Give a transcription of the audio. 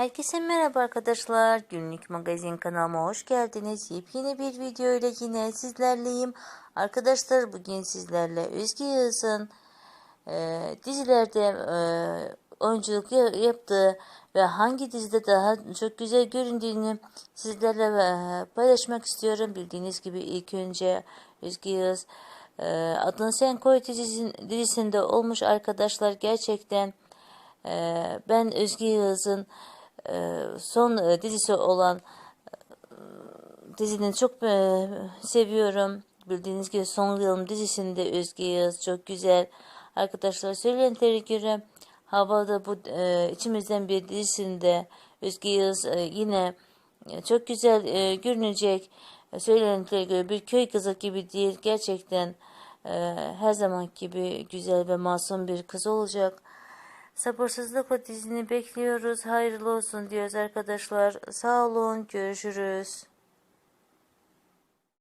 Herkese merhaba arkadaşlar. Günlük magazin kanalıma hoş geldiniz. Yepyeni bir video ile yine sizlerleyim. Arkadaşlar bugün sizlerle Özge Yağız'ın e, dizilerde e, oyunculuk ya- yaptığı ve hangi dizide daha çok güzel göründüğünü sizlerle e, paylaşmak istiyorum. Bildiğiniz gibi ilk önce Özge Yağız e, Adını Sen Koy dizisinde olmuş arkadaşlar. Gerçekten e, ben Özge Yağız'ın son e, dizisi olan dizini çok e, seviyorum. Bildiğiniz gibi Son Yılım dizisinde Özge Yağız çok güzel. Arkadaşlar söylentilere göre Havada bu e, içimizden bir dizisinde Özge Yağız e, yine e, çok güzel e, görünecek. E, söylentilere göre bir köy kızı gibi değil. Gerçekten e, her zaman gibi güzel ve masum bir kız olacak. Sabırsızlıkla dizini bekliyoruz. Hayırlı olsun diyoruz arkadaşlar. Sağ olun. Görüşürüz.